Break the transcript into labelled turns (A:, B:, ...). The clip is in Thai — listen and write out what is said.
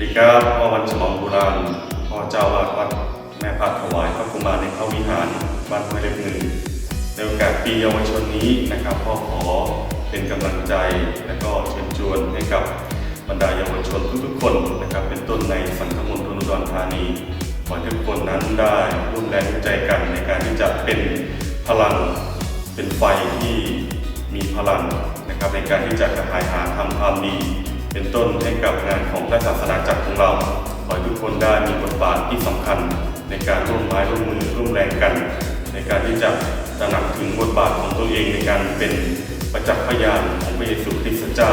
A: ดีครับพ่อวันฉลองโบราณพ่อเจ้าวาดวัดแม่พัดถวายพระกุมารในพระวิหารบ้านห้วยเล็บหนึ่งในโอกาสปีเยาวชนนี้นะครับพ่อขอเป็นกำลังใจและก็เชิญชวนให้กับบรรดาเยาวชนทุกๆคนนะครับ เป็นต้นในสังคมมณฑลอุดรธานีขอให้ทุกคนนั้นได้ร่วมแรงร่วมใจกันในการที่จะเป็นพลังเป็นไฟที่มีพลังนะครับในการที่จะกระหายหาทำความดี เป็นต้นให้กับงานของพระศาสนาจักรของเราขอให้ทุกคนได้มีบทบาทที่สำคัญในการร่วมไม้ร่วมมือร่วมแรงกัน ในการที่จะตระหนักถึงบทบาทของตัวเองในการเป็นประจักษ์พยานของพระเยซูคริสต์เจ้า